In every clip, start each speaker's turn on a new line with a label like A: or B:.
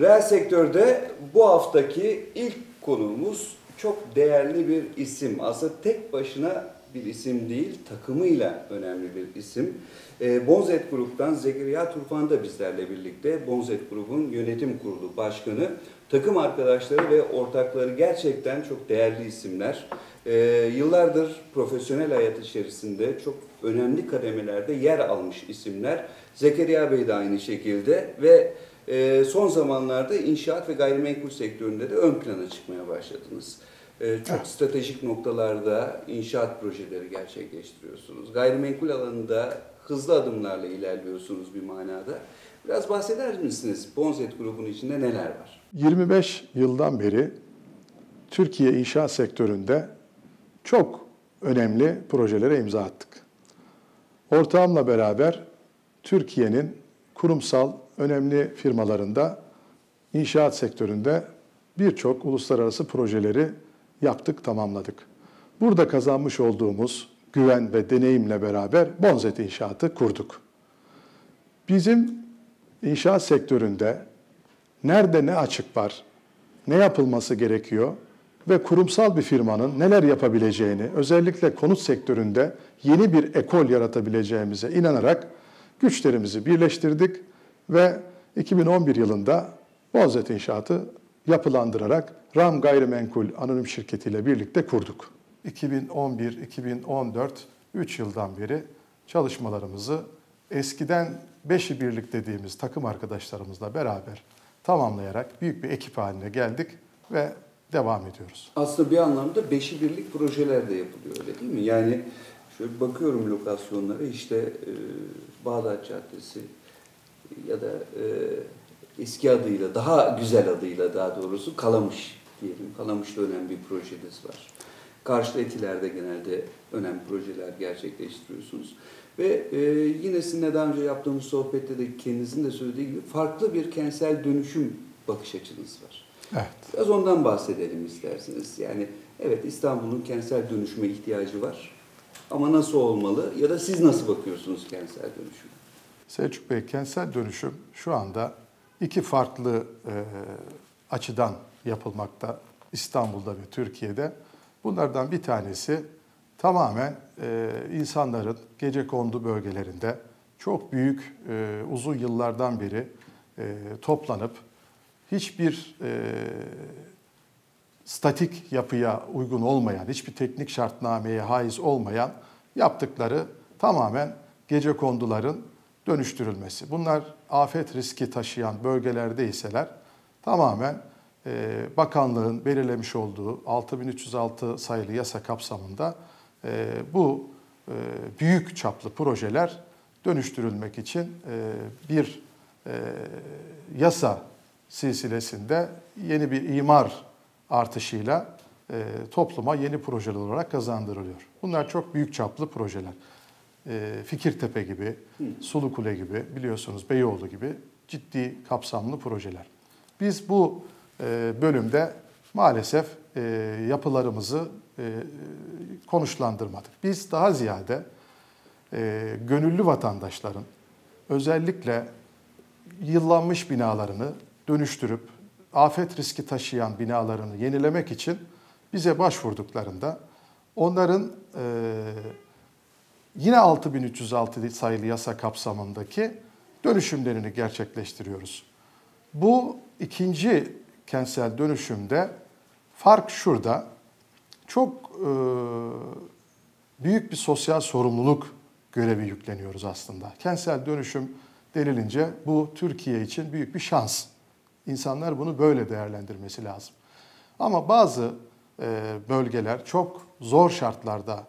A: Reel sektörde bu haftaki ilk konuğumuz çok değerli bir isim. Aslında tek başına bir isim değil, takımıyla önemli bir isim. E, Bonzet Grup'tan Zekeriya Turfan da bizlerle birlikte. Bonzet Grup'un yönetim kurulu başkanı. Takım arkadaşları ve ortakları gerçekten çok değerli isimler. E, yıllardır profesyonel hayat içerisinde çok önemli kademelerde yer almış isimler. Zekeriya Bey de aynı şekilde ve e, son zamanlarda inşaat ve gayrimenkul sektöründe de ön plana çıkmaya başladınız. E, çok evet. stratejik noktalarda inşaat projeleri gerçekleştiriyorsunuz. Gayrimenkul alanında hızlı adımlarla ilerliyorsunuz bir manada. Biraz bahseder misiniz? Bonzet grubunun içinde neler var?
B: 25 yıldan beri Türkiye inşaat sektöründe çok önemli projelere imza attık. Ortağımla beraber Türkiye'nin kurumsal önemli firmalarında inşaat sektöründe birçok uluslararası projeleri yaptık, tamamladık. Burada kazanmış olduğumuz güven ve deneyimle beraber Bonzet İnşaat'ı kurduk. Bizim inşaat sektöründe nerede ne açık var, ne yapılması gerekiyor ve kurumsal bir firmanın neler yapabileceğini, özellikle konut sektöründe yeni bir ekol yaratabileceğimize inanarak güçlerimizi birleştirdik ve 2011 yılında Bonzet İnşaat'ı yapılandırarak RAM Gayrimenkul Anonim Şirketi ile birlikte kurduk. 2011-2014 3 yıldan beri çalışmalarımızı eskiden beşi birlik dediğimiz takım arkadaşlarımızla beraber tamamlayarak büyük bir ekip haline geldik ve devam ediyoruz.
A: Aslında bir anlamda beşi birlik projeler de yapılıyor öyle değil mi? Yani şöyle bakıyorum lokasyonlara işte e, Bağdat Caddesi ya da e, eski adıyla, daha güzel adıyla daha doğrusu Kalamış diyelim. Kalamış'ta önemli bir projeniz var. Karşı Etiler'de genelde önemli projeler gerçekleştiriyorsunuz. Ve e, yine sizinle daha önce yaptığımız sohbette de kendinizin de söylediği gibi farklı bir kentsel dönüşüm bakış açınız var. Evet. Biraz ondan bahsedelim isterseniz. Yani evet İstanbul'un kentsel dönüşüme ihtiyacı var. Ama nasıl olmalı ya da siz nasıl bakıyorsunuz kentsel dönüşüme?
B: Selçuk Bey, kentsel dönüşüm şu anda iki farklı e, açıdan yapılmakta İstanbul'da ve Türkiye'de. Bunlardan bir tanesi tamamen e, insanların gece kondu bölgelerinde çok büyük e, uzun yıllardan beri e, toplanıp hiçbir e, statik yapıya uygun olmayan, hiçbir teknik şartnameye haiz olmayan yaptıkları tamamen gece konduların dönüştürülmesi. Bunlar afet riski taşıyan bölgelerde iseler tamamen e, bakanlığın belirlemiş olduğu 6306 sayılı yasa kapsamında e, bu e, büyük çaplı projeler dönüştürülmek için e, bir e, yasa silsilesinde yeni bir imar artışıyla e, topluma yeni projeler olarak kazandırılıyor. Bunlar çok büyük çaplı projeler. E, Fikirtepe gibi, Sulukule gibi, biliyorsunuz Beyoğlu gibi ciddi kapsamlı projeler. Biz bu e, bölümde maalesef e, yapılarımızı e, konuşlandırmadık. Biz daha ziyade e, gönüllü vatandaşların özellikle yıllanmış binalarını dönüştürüp afet riski taşıyan binalarını yenilemek için bize başvurduklarında onların e, yine 6306 sayılı yasa kapsamındaki dönüşümlerini gerçekleştiriyoruz. Bu ikinci kentsel dönüşümde fark şurada. Çok e, büyük bir sosyal sorumluluk görevi yükleniyoruz aslında. Kentsel dönüşüm denilince bu Türkiye için büyük bir şans. İnsanlar bunu böyle değerlendirmesi lazım. Ama bazı e, bölgeler çok zor şartlarda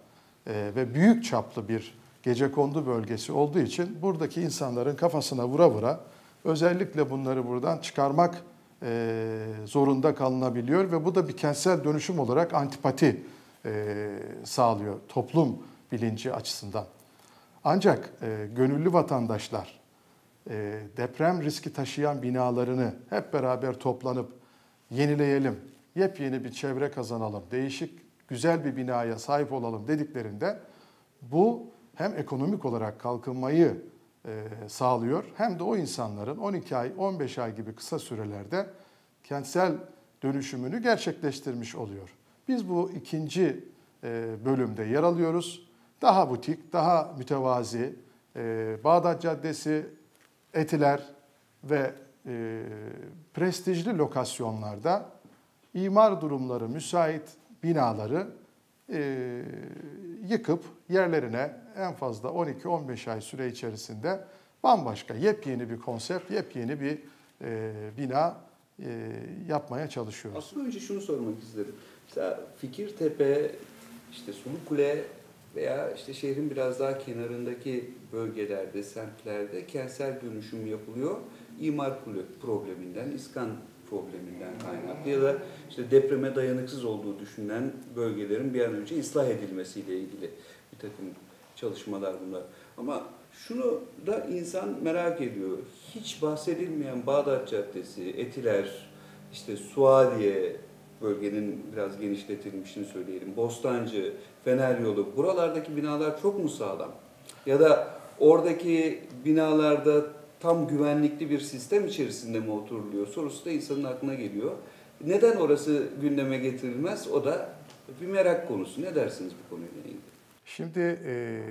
B: e, ve büyük çaplı bir gece kondu bölgesi olduğu için buradaki insanların kafasına vura vura özellikle bunları buradan çıkarmak e, zorunda kalınabiliyor ve bu da bir kentsel dönüşüm olarak antipati sağlıyor toplum bilinci açısından. Ancak gönüllü vatandaşlar deprem riski taşıyan binalarını hep beraber toplanıp yenileyelim, yepyeni bir çevre kazanalım, değişik güzel bir binaya sahip olalım dediklerinde bu hem ekonomik olarak kalkınmayı e, sağlıyor hem de o insanların 12 ay, 15 ay gibi kısa sürelerde kentsel dönüşümünü gerçekleştirmiş oluyor. Biz bu ikinci e, bölümde yer alıyoruz. Daha butik, daha mütevazi, e, Bağdat Caddesi, Etiler ve e, prestijli lokasyonlarda imar durumları müsait binaları yıkıp yerlerine en fazla 12-15 ay süre içerisinde bambaşka yepyeni bir konsept, yepyeni bir bina yapmaya çalışıyoruz.
A: Aslında önce şunu sormak istedim. Mesela Fikirtepe, işte Sulukule veya işte şehrin biraz daha kenarındaki bölgelerde, semtlerde kentsel dönüşüm yapılıyor. İmar probleminden, iskan probleminden kaynaklı ya da işte depreme dayanıksız olduğu düşünülen bölgelerin bir an önce ıslah edilmesiyle ilgili bir takım çalışmalar bunlar. Ama şunu da insan merak ediyor. Hiç bahsedilmeyen Bağdat Caddesi, Etiler, işte Suadiye, bölgenin biraz genişletilmişini söyleyelim. Bostancı, Fener Yolu, buralardaki binalar çok mu sağlam? Ya da oradaki binalarda tam güvenlikli bir sistem içerisinde mi oturuluyor sorusu da insanın aklına geliyor. Neden orası gündeme getirilmez? O da bir merak konusu. Ne dersiniz bu konuyla ilgili?
B: Şimdi e,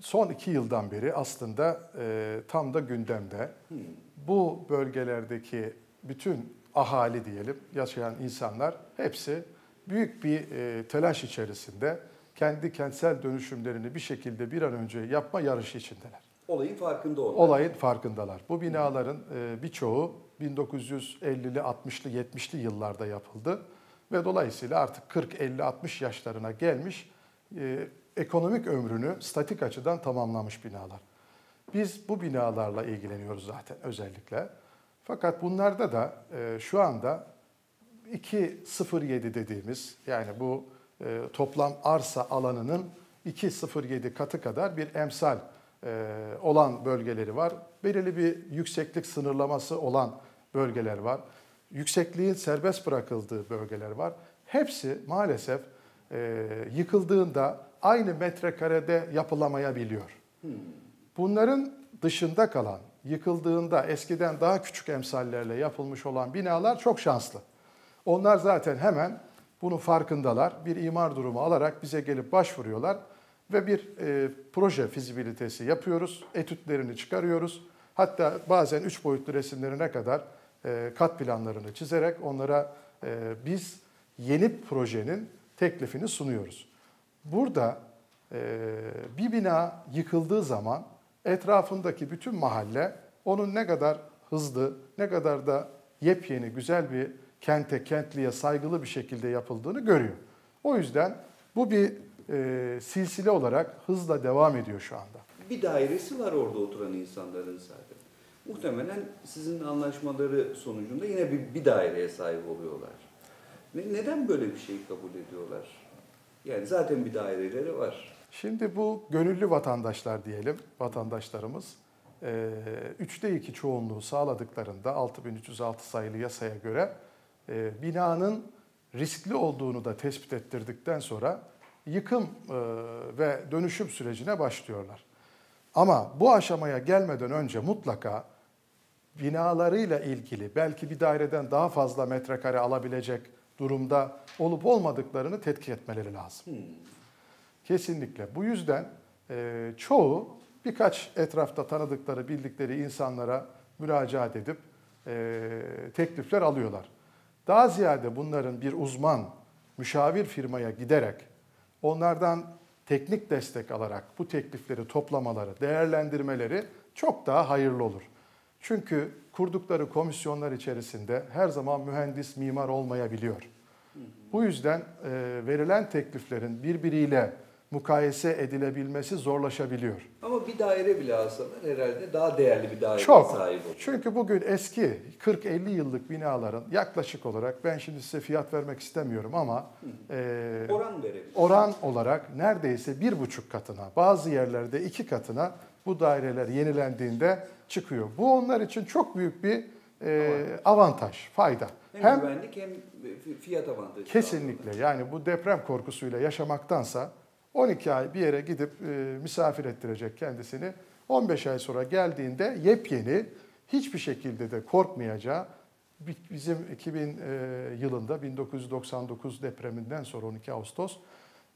B: son iki yıldan beri aslında e, tam da gündemde. Hmm. Bu bölgelerdeki bütün ahali diyelim, yaşayan insanlar hepsi büyük bir e, telaş içerisinde kendi kentsel dönüşümlerini bir şekilde bir an önce yapma yarışı içindeler.
A: Olayın farkında onlar.
B: Olayın farkındalar. Bu binaların e, birçoğu 1950'li, 60'lı, 70'li yıllarda yapıldı ve dolayısıyla artık 40, 50, 60 yaşlarına gelmiş e, ekonomik ömrünü statik açıdan tamamlamış binalar. Biz bu binalarla ilgileniyoruz zaten özellikle. Fakat bunlarda da e, şu anda 2.07 dediğimiz yani bu e, toplam arsa alanının 2.07 katı kadar bir emsal e, olan bölgeleri var. Belirli bir yükseklik sınırlaması olan bölgeler var. Yüksekliğin serbest bırakıldığı bölgeler var. Hepsi maalesef e, yıkıldığında aynı metrekarede yapılamayabiliyor. Hmm. Bunların dışında kalan yıkıldığında eskiden daha küçük emsallerle yapılmış olan binalar çok şanslı. Onlar zaten hemen bunun farkındalar. Bir imar durumu alarak bize gelip başvuruyorlar ve bir e, proje fizibilitesi yapıyoruz. Etütlerini çıkarıyoruz. Hatta bazen üç boyutlu resimlerine kadar e, kat planlarını çizerek onlara e, biz yeni projenin teklifini sunuyoruz. Burada e, bir bina yıkıldığı zaman etrafındaki bütün mahalle onun ne kadar hızlı, ne kadar da yepyeni, güzel bir kente, kentliye saygılı bir şekilde yapıldığını görüyor. O yüzden bu bir e, silsile olarak hızla devam ediyor şu anda.
A: Bir dairesi var orada oturan insanların zaten. Muhtemelen sizin anlaşmaları sonucunda yine bir, bir daireye sahip oluyorlar. Ne, neden böyle bir şeyi kabul ediyorlar? Yani zaten bir daireleri var.
B: Şimdi bu gönüllü vatandaşlar diyelim, vatandaşlarımız. E, üçte iki çoğunluğu sağladıklarında 6306 sayılı yasaya göre e, binanın riskli olduğunu da tespit ettirdikten sonra yıkım e, ve dönüşüm sürecine başlıyorlar. Ama bu aşamaya gelmeden önce mutlaka binalarıyla ilgili belki bir daireden daha fazla metrekare alabilecek durumda olup olmadıklarını tetkik etmeleri lazım. Hmm. Kesinlikle. Bu yüzden e, çoğu birkaç etrafta tanıdıkları, bildikleri insanlara müracaat edip e, teklifler alıyorlar. Daha ziyade bunların bir uzman, müşavir firmaya giderek onlardan teknik destek alarak bu teklifleri toplamaları, değerlendirmeleri çok daha hayırlı olur. Çünkü kurdukları komisyonlar içerisinde her zaman mühendis, mimar olmayabiliyor. Bu yüzden e, verilen tekliflerin birbiriyle mukayese edilebilmesi zorlaşabiliyor.
A: Ama bir daire bile alsalar herhalde daha değerli bir daire Çok. sahip olur.
B: Çünkü bugün eski 40-50 yıllık binaların yaklaşık olarak ben şimdi size fiyat vermek istemiyorum ama
A: e, oran.
B: Oran olarak neredeyse bir buçuk katına bazı yerlerde iki katına bu daireler yenilendiğinde çıkıyor. Bu onlar için çok büyük bir e, avantaj, fayda.
A: Hem, hem güvenlik hem fiyat avantajı.
B: Kesinlikle. Yani bu deprem korkusuyla yaşamaktansa 12 ay bir yere gidip e, misafir ettirecek kendisini. 15 ay sonra geldiğinde yepyeni hiçbir şekilde de korkmayacağı bi- bizim 2000 e, yılında 1999 depreminden sonra 12 Ağustos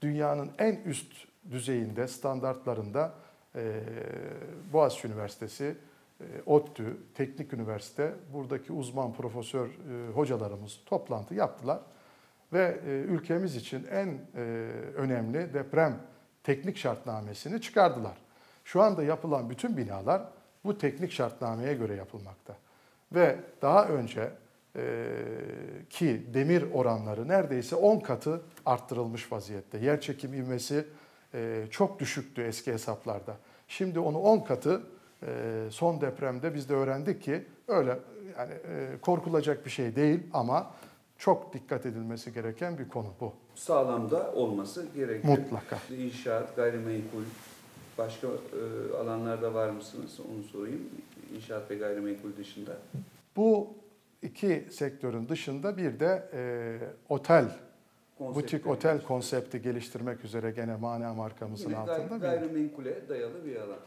B: dünyanın en üst düzeyinde standartlarında e, Boğaziçi Üniversitesi, e, ODTÜ, Teknik Üniversite buradaki uzman profesör e, hocalarımız toplantı yaptılar ve e, ülkemiz için en e, önemli deprem teknik şartnamesini çıkardılar. Şu anda yapılan bütün binalar bu teknik şartnameye göre yapılmakta. Ve daha önce e, ki demir oranları neredeyse 10 katı arttırılmış vaziyette. Yer çekim ivmesi e, çok düşüktü eski hesaplarda. Şimdi onu 10 katı e, son depremde biz de öğrendik ki öyle yani e, korkulacak bir şey değil ama çok dikkat edilmesi gereken bir konu bu.
A: Sağlamda olması gerekiyor.
B: Mutlaka.
A: İnşaat, gayrimenkul, başka e, alanlarda var mısınız? Onu sorayım. İnşaat ve gayrimenkul dışında.
B: Bu iki sektörün dışında bir de e, otel, butik
A: Konseptleri
B: otel konsepti geliştirmek üzere gene mana markamızın
A: Yine
B: altında bir
A: gayrimenkule dayalı bir alan.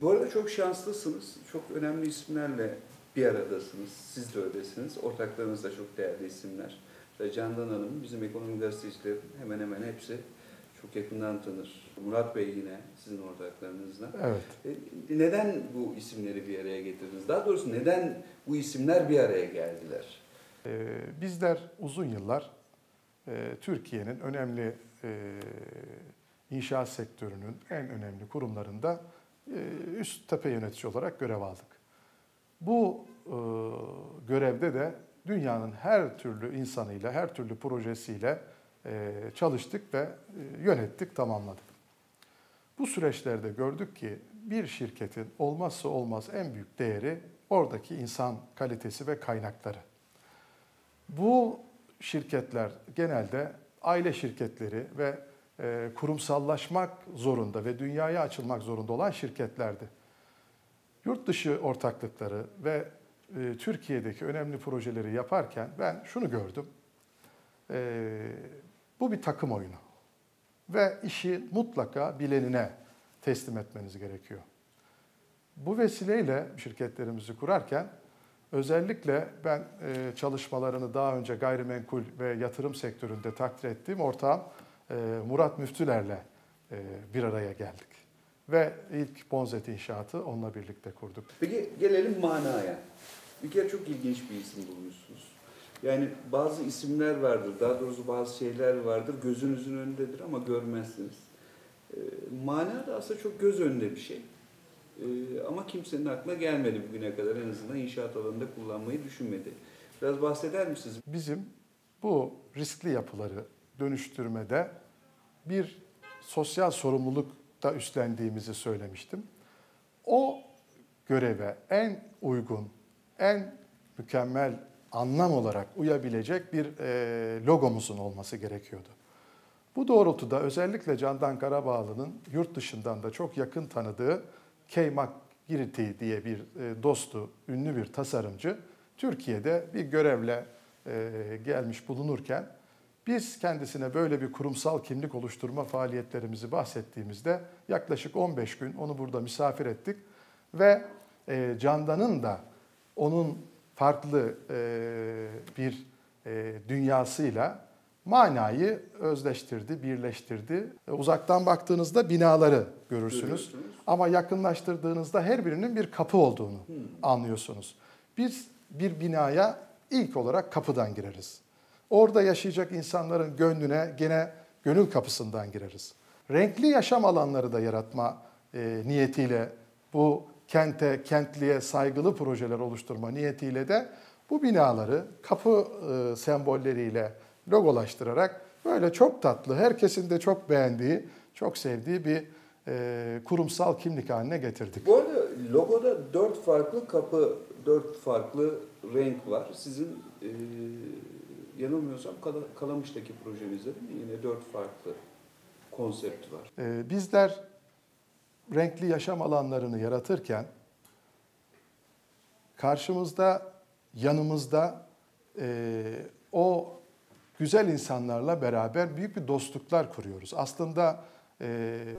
A: Bu arada çok şanslısınız. Çok önemli isimlerle bir aradasınız. Siz de öylesiniz. Ortaklarınız da çok değerli isimler. Mesela Candan Hanım, bizim ekonomi gazetecilerin hemen hemen hepsi çok yakından tanır. Murat Bey yine sizin ortaklarınızdan.
B: Evet.
A: E, Neden bu isimleri bir araya getirdiniz? Daha doğrusu neden bu isimler bir araya geldiler?
B: E, bizler uzun yıllar e, Türkiye'nin önemli e, inşaat sektörünün en önemli kurumlarında e, üst tepe yönetici olarak görev aldık. Bu e, görevde de dünyanın her türlü insanıyla, her türlü projesiyle e, çalıştık ve e, yönettik, tamamladık. Bu süreçlerde gördük ki bir şirketin olmazsa olmaz en büyük değeri oradaki insan kalitesi ve kaynakları. Bu şirketler genelde aile şirketleri ve e, kurumsallaşmak zorunda ve dünyaya açılmak zorunda olan şirketlerdi. Yurt dışı ortaklıkları ve e, Türkiye'deki önemli projeleri yaparken ben şunu gördüm. E, bu bir takım oyunu ve işi mutlaka bilenine teslim etmeniz gerekiyor. Bu vesileyle şirketlerimizi kurarken özellikle ben e, çalışmalarını daha önce gayrimenkul ve yatırım sektöründe takdir ettiğim ortağım e, Murat Müftüler'le e, bir araya geldik. Ve ilk Bonzet inşaatı onunla birlikte kurduk.
A: Peki gelelim manaya. Bir kere çok ilginç bir isim bulmuşsunuz. Yani bazı isimler vardır, daha doğrusu bazı şeyler vardır, gözünüzün önündedir ama görmezsiniz. E, mana da aslında çok göz önünde bir şey. E, ama kimsenin aklına gelmedi bugüne kadar en azından inşaat alanında kullanmayı düşünmedi. Biraz bahseder misiniz?
B: Bizim bu riskli yapıları dönüştürmede bir sosyal sorumluluk da üstlendiğimizi söylemiştim. O göreve en uygun, en mükemmel anlam olarak uyabilecek bir e, logomuzun olması gerekiyordu. Bu doğrultuda özellikle Candan Karabağlı'nın yurt dışından da çok yakın tanıdığı Kay McGirty diye bir e, dostu, ünlü bir tasarımcı Türkiye'de bir görevle e, gelmiş bulunurken biz kendisine böyle bir kurumsal kimlik oluşturma faaliyetlerimizi bahsettiğimizde yaklaşık 15 gün onu burada misafir ettik ve e, Candan'ın da onun farklı e, bir e, dünyasıyla manayı özleştirdi, birleştirdi. E, Uzaktan baktığınızda binaları görürsünüz.
A: Görüyorsunuz.
B: Ama yakınlaştırdığınızda her birinin bir kapı olduğunu anlıyorsunuz. Biz bir binaya ilk olarak kapıdan gireriz. Orada yaşayacak insanların gönlüne gene gönül kapısından gireriz. Renkli yaşam alanları da yaratma e, niyetiyle bu kente, kentliye saygılı projeler oluşturma niyetiyle de bu binaları kapı e, sembolleriyle logolaştırarak böyle çok tatlı, herkesin de çok beğendiği, çok sevdiği bir e, kurumsal kimlik haline getirdik.
A: Bu arada logoda dört farklı kapı, dört farklı renk var. Sizin e, yanılmıyorsam Kala- Kalamış'taki projenizde değil? Yine dört farklı konsept var.
B: Ee, Bizler renkli yaşam alanlarını yaratırken karşımızda, yanımızda e, o güzel insanlarla beraber büyük bir dostluklar kuruyoruz. Aslında e,